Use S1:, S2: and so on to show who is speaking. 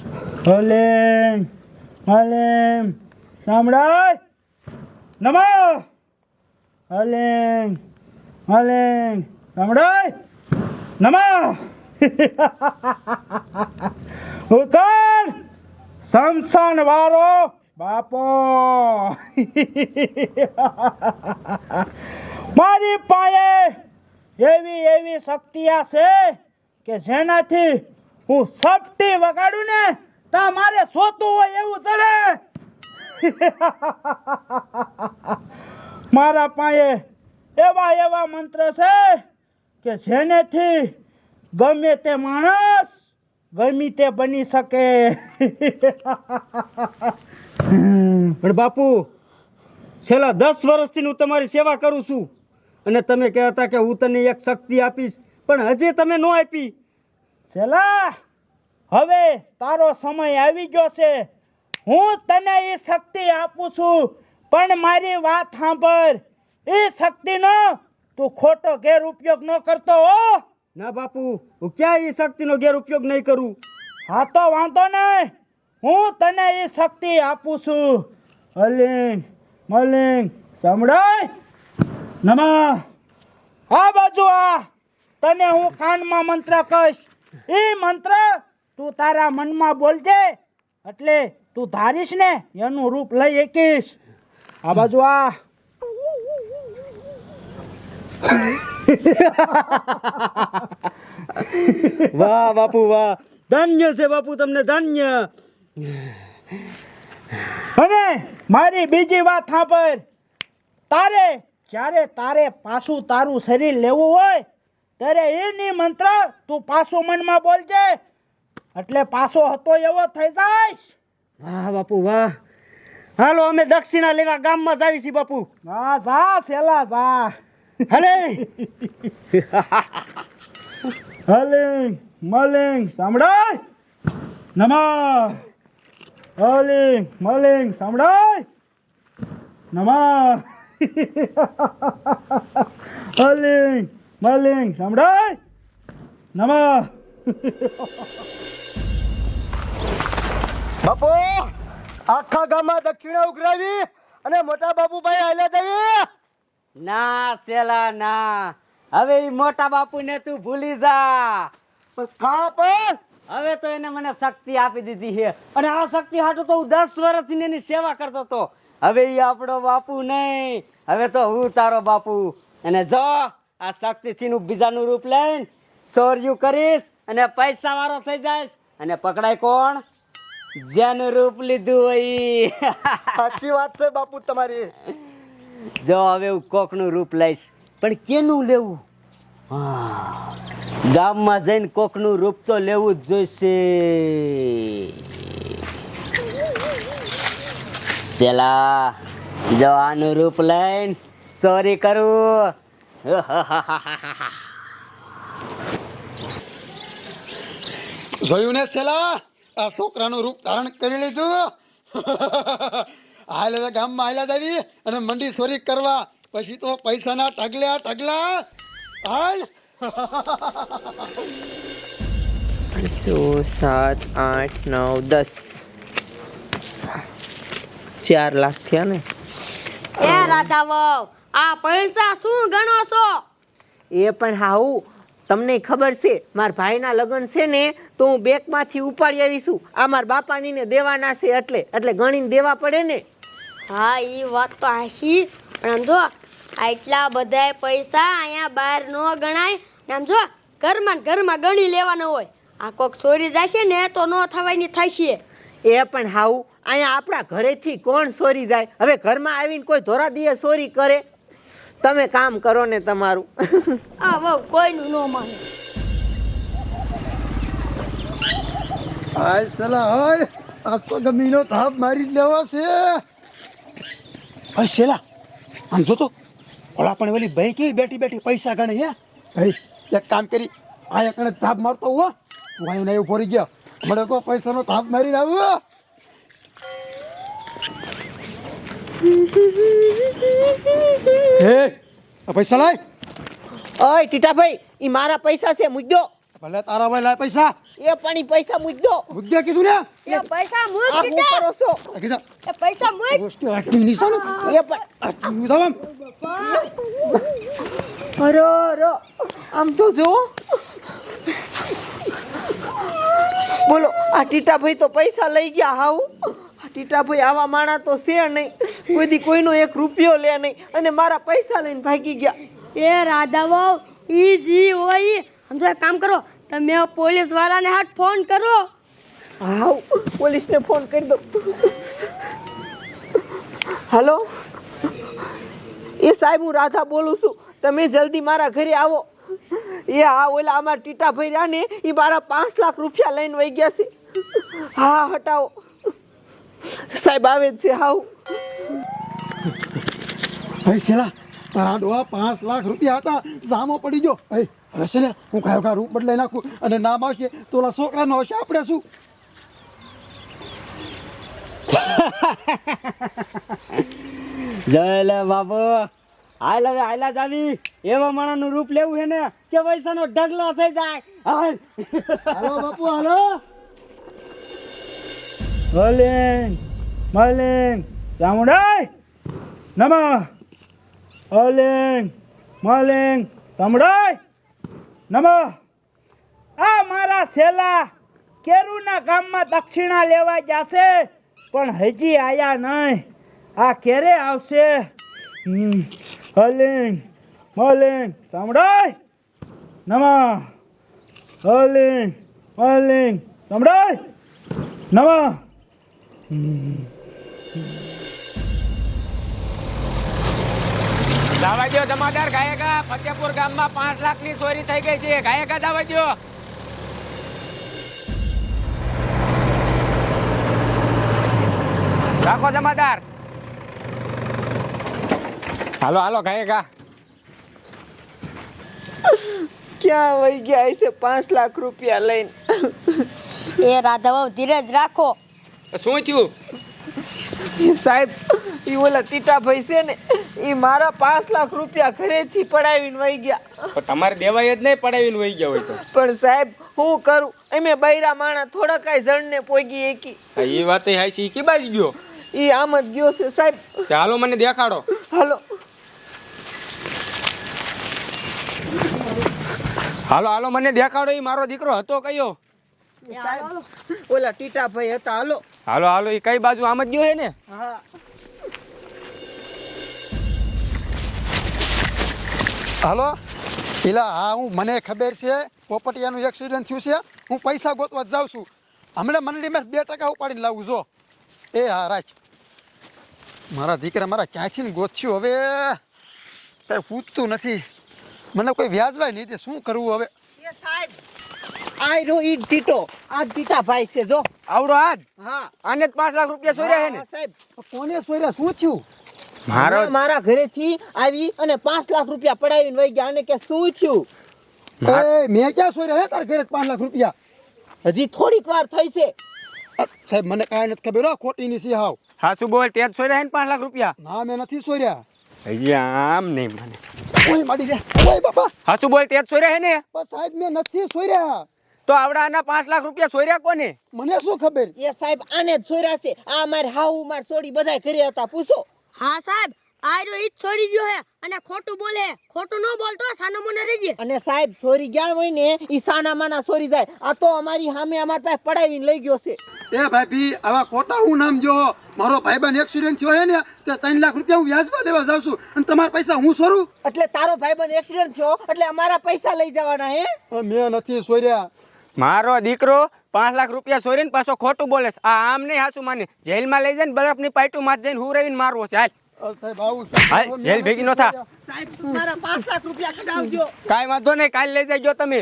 S1: હલેમ હલેમ સાંભળાય? નમો હલેમ હલેમ સાંભળાય? નમો ઉતર સમસાન વારો બાપો! મારી પાસે એવી એવી શક્તિ આ છે કે જેનાથી હું સપટી વગાડું ને, તા મારે સોતું હોય એવું ચડે. મારા પાસે એવા એવા મંત્ર છે કે જેનેથી ગમે તે માણસ ગમે તે બની શકે.
S2: પણ બાપુ, છેલ્લા દસ વર્ષથી હું તમારી સેવા કરું છું. અને તમે કહેતા કે હું તને એક શક્તિ આપીશ, પણ હજી તમે ન આપી.
S1: છેલા હવે તારો સમય આવી ગયો છે. હું તને એ શક્તિ આપું છું પણ મારી વાત સાંભળ. એ શક્તિનો તું ખોટો ગેર ઉપયોગ ન કરતો હો.
S2: ના બાપુ હું ક્યાં એ શક્તિનો ગેર ઉપયોગ નહીં કરું?
S1: હા તો વાંધો નહીં. હું તને એ શક્તિ આપું છું. અલિંગ મલિંગ સંભળાય નમા. આ બાજુ આ. તને હું કાનમાં મંત્ર કહીશ. એ મંત્ર તું તારા મનમાં બોલજે એટલે તું ધારીશ ને એનું રૂપ લઈ એકીશ આ બાજુ આ.
S2: વાહ બાપુ વાહ. ધન્ય છે બાપુ તમને ધન્ય.
S1: અને મારી બીજી વાત સાંભળ. તારે જ્યારે તારે પાછું તારું શરીર લેવું હોય ત્યારે એની મંત્ર તું પાછો મનમાં બોલજે. એટલે પાછો હતો એવો થઈ જાય
S2: વાહ બાપુ વાહ. હાલો અમે દક્ષિણા લેવા ગામમાં જ આવી છીએ બાપુ.
S1: હા જા સેલા જા.
S2: હલે.
S1: હલિંગ મલિંગ સાંભળાય. નમા. હલિંગ મલિંગ સાંભળાય. નમા. હલિંગ મલિંગ સાંભળાય? નમઃ.
S3: બાપુ આખા ગામમાં દક્ષિણા ઉઘરાવી અને મોટા બાપુભાઈ હાલ્યા જવી
S2: ના સેલા ના. હવે એ મોટા બાપુને તું ભૂલી જા.
S3: કા પણ?
S2: હવે તો એને મને શક્તિ આપી દીધી છે. અને આ શક્તિ હાટુ તો હું દસ વર્ષથી એની સેવા કરતો હતો. હવે એ આપણો બાપુ નહીં. હવે તો હું તારો બાપુ. અને જો આ શક્તિથી નું બીજાનું રૂપ લઈને સોર્યું કરીશ અને પૈસા વાળો થઈ જાઈશ. અને પકડાય કોણ? જેનું રૂપ લીધું હોય.
S3: સાચી વાત છે બાપુ તમારી.
S2: જો હવે હું કોકનું રૂપ લઈશ. પણ કેનું લેવું? હા. ગામમાં જઈને કોકનું રૂપ તો લેવું જ જોઈશે. ચલા જો આનું રૂપ લઈને સોરી કરું.
S3: જોયું ને છેલ્લા? આ છોકરાનું રૂપ ધારણ કરી લીધું. હાલ હવે ગામમાં હાલ્યા જાવી અને મંડી ચોરી કરવા. પછી તો પૈસાના ઢગલા ટગલા હાલ.
S4: સો સાત આઠ નવ દસ. ચાર લાખ થયા ને?
S5: રાધા આ પૈસા શું ગણો છો?
S4: એ પણ હાઉ તમને ખબર છે મારા ભાઈના લગ્ન છે ને તો હું બેંકમાંથી ઉપાડી આવીશું. આ મારા બાપાની ને દેવાના છે એટલે એટલે ગણીને દેવા પડે ને.
S5: હા એ વાત તો હાશી પણ આમ જો આટલા બધાય પૈસા અહીંયા બહાર ન ગણાય. ને આમ જો ઘરમાં ઘરમાં ગણી લેવાનો હોય. આ કોક ચોરી જશે ને તો ન થવાની થશે.
S4: એ પણ હાઉ અહીંયા આપણા ઘરેથી કોણ ચોરી જાય? હવે ઘરમાં આવીને કોઈ ધોરા દિયે ચોરી કરે? તમે કામ કરો ને તમારું.
S5: આ વહુ કોઈનું ન માને.
S3: હાય સલા હાલ આજ તો ગમીનો થાપ મારી જ લેવા છે. ભાઈ શેલા આમ જો તો ઓલા પણ વેલી ભાઈ કેવી બેઠી બેઠી પૈસા ગણે હે? ભાઈ એક કામ કરી આ એક થાપ મારતો હો. હું અહીં ફરી ગયો. મળે તો પૈસાનો થાપ મારીને આવું હે આ પૈસા લાય.
S4: ઓય ટીટાભાઈ ઈ મારા પૈસા છે મુદ્દો
S3: ભલે તારા ભાઈ લાય પૈસા.
S4: એ પણ ઈ પૈસા મૂકી દો.
S3: મુદ્દે કીધું ને.
S5: એ પૈસા મૂક
S4: આ હું કરો છો?
S5: એ પૈસા મૂક.
S3: વસ્તુ આટલી નિશાન
S4: એ પણ
S3: આટલું દામ
S4: અરે અરે આમ તો જો. બોલો આ ટીટાભાઈ તો પૈસા લઈ ગયા હાવ. આ ટીટાભાઈ આવા માણા તો છે નહીં. કોઈ દી કોઈનો એક રૂપિયો લે નહીં. અને મારા પૈસા લઈને ભાગી ગયા.
S5: એ રાધાવો ઈ જી હોય. સમજો કામ કરો. તમે પોલીસ વાળાને હાથ ફોન કરો.
S4: હાવ પોલીસને ફોન કરી દો હલો? એ સાહેબ હું રાધા બોલું છું. તમે જલ્દી મારા ઘરે આવો. એ હા ઓલા અમારા ટીટા ભાઈ રહ્યા ને એ મારા પાંચ લાખ રૂપિયા લઈને વહી ગયા છે. હા હટાવો. સાહેબ આવે છે હાવ.
S3: ભાઈ છેલા તારા ડોહા પાંચ લાખ રૂપિયા હતા જામો પડી ગયો. ભાઈ હવે છે ને હું કયો કા રૂપ બદલાઈ નાખું અને નામ આવશે તો ઓલા છોકરાનો હશે આપણે શું?
S2: જય લે બાપુ. હાલ હવે હાલા જાવી. એવા માણસનું રૂપ લેવું છે ને કે પૈસાનો ઢગલો થઈ જાય. હાલો
S3: બાપુ હાલો.
S1: મલિંગ મલિંગ સામુડાઈ નમ. મલિંગ મલિંગ સામુડાઈ નમ. આ મારા સેલા કેરુના ગામમાં દક્ષિણા લેવા જશે પણ હજી આયા નહીં. આ ક્યારે આવશે. હમ, મલિંગ સામુડાઈ નમ. મલિંગ મલિંગ સામુડાઈ નમઃ.
S6: જવા દો જમાદાર ગાયકા ફતેપુર ગામમાં પાંચ લાખની ચોરી થઈ ગઈ છે. ગાયકા જવા દો રાખો જમાદાર. હાલો હાલો ગાયકા.
S4: ક્યાં વહી ગયા છે પાંચ લાખ રૂપિયા લઈને.
S5: એ રાધાવો ધીરજ રાખો.
S6: શું થયું?
S4: સાહેબ એ ઓલા ટીટાભાઈ છે ને એ મારા પાંચ લાખ રૂપિયા ઘરેથી પડાવીને વહી ગયા.
S6: પણ તમારે દેવાય જ નહીં પડાવીને વહી ગયા હોય તો.
S4: પણ સાહેબ હું કરું? અમે બૈરા માણા થોડા કાંઈ જણને પોગી એકી.
S6: એ વાત હાઈ કે બાજી ગયો?
S4: એ આમ જ ગયો છે સાહેબ.
S6: હાલો મને દેખાડો.
S4: હાલો.
S6: હાલો હાલો મને દેખાડો. એ મારો દીકરો હતો કયો?
S5: એ ટીટા ભાઈ
S4: ઓલા ટીટાભાઈ હતા હાલો.
S6: હાલો હાલો એ કઈ બાજુ? આમ જ ગયો હે ને?
S4: હા.
S3: હાલો. પેલા હા હું મને ખબર છે પોપટિયાનું એક્સિડન્ટ થયું છે. હું પૈસા ગોતવા જ જાઉં છું. હમણાં મંડળીમાં બે ટકા ઉપાડીને લાવું જો. એ હા રાખ. મારા દીકરા મારા ક્યાંથી ને ગોત્યું હવે? કાંઈ પૂછતું નથી. મને કોઈ વ્યાજવાય નહીં તે શું કરવું હવે?
S4: સાહેબ આઈ રો ઈ ટીટો. આ ટીટાભાઈ છે જો.
S6: આવડો આજ
S4: હા.
S6: આને જ પાંચ લાખ રૂપિયા સોર્યા હે ને.
S4: સાહેબ
S3: કોને સોર્યા? શું થયું?
S6: મારો
S4: મારા ઘરેથી આવી અને પાંચ લાખ રૂપિયા પડાવીને વહી ગયા. અને કે શું થયું?
S3: એ મેં ક્યાં સોર્યા હે તાર ઘરે પાંચ લાખ રૂપિયા?
S4: હજી થોડીક વાર થઈ છે.
S3: સાહેબ મને કાંઈ નથી ખબર હો ખોટીની સી હાવ.
S6: હા શું બોલ તે જ ચોર્યા હે ને પાંચ લાખ રૂપિયા?
S3: ના મેં નથી સોર્યા.
S6: હજી આમ નહીં મને.
S3: ઓય માડી રે. ઓય બાપા.
S6: હા શું બોલ તે જ ચોર્યા હે ને?
S3: સાહેબ મેં નથી સોર્યા.
S6: તો આવડા આના પાંચ લાખ રૂપિયા સોર્યા કોને?
S3: મને શું ખબર?
S4: એ સાહેબ આને જ સોર્યા છે. આ માર હાઉ માર સોડી બધાય કર્યા હતા પૂછો.
S5: હા સાહેબ આર્યો ઈ છોડી ગયો હે અને ખોટું બોલે ખોટું ન બોલતો સાનો મને રેજે
S4: અને સાહેબ સોરી ગયા હોય ને ઈ સાના માના સોરી જાય. આ તો અમારી સામે અમાર પાસે પડાવીને લઈ ગયો છે.
S3: એ ભાઈ આવા ખોટા હું નામ જો? મારો ભાઈબંધ એક્સિડન્ટ થયો હે ને તો ત્રણ લાખ રૂપિયા હું વ્યાજમાં લેવા જાઉં છું. અને તમારા પૈસા હું સોરું?
S4: એટલે તારો ભાઈબંધ એક્સિડન્ટ થયો એટલે અમારા પૈસા લઈ જવાના હે
S3: મેં નથી સોર્યા.
S6: મારો દીકરો પાંચ લાખ રૂપિયા ચોરીને પાછો ખોટું બોલે છે. આ આમ નહીં હાસુ માની. જેલમાં લઈ જઈને બરફની પાઇટું માં જઈને હું રહીને મારવો છે. હાલ. જેલ ભેગી નો થા.
S4: સાહેબ પાંચ લાખ રૂપિયા
S6: કઈ વાંધો નહીં કાલે લઈ જાય તમે.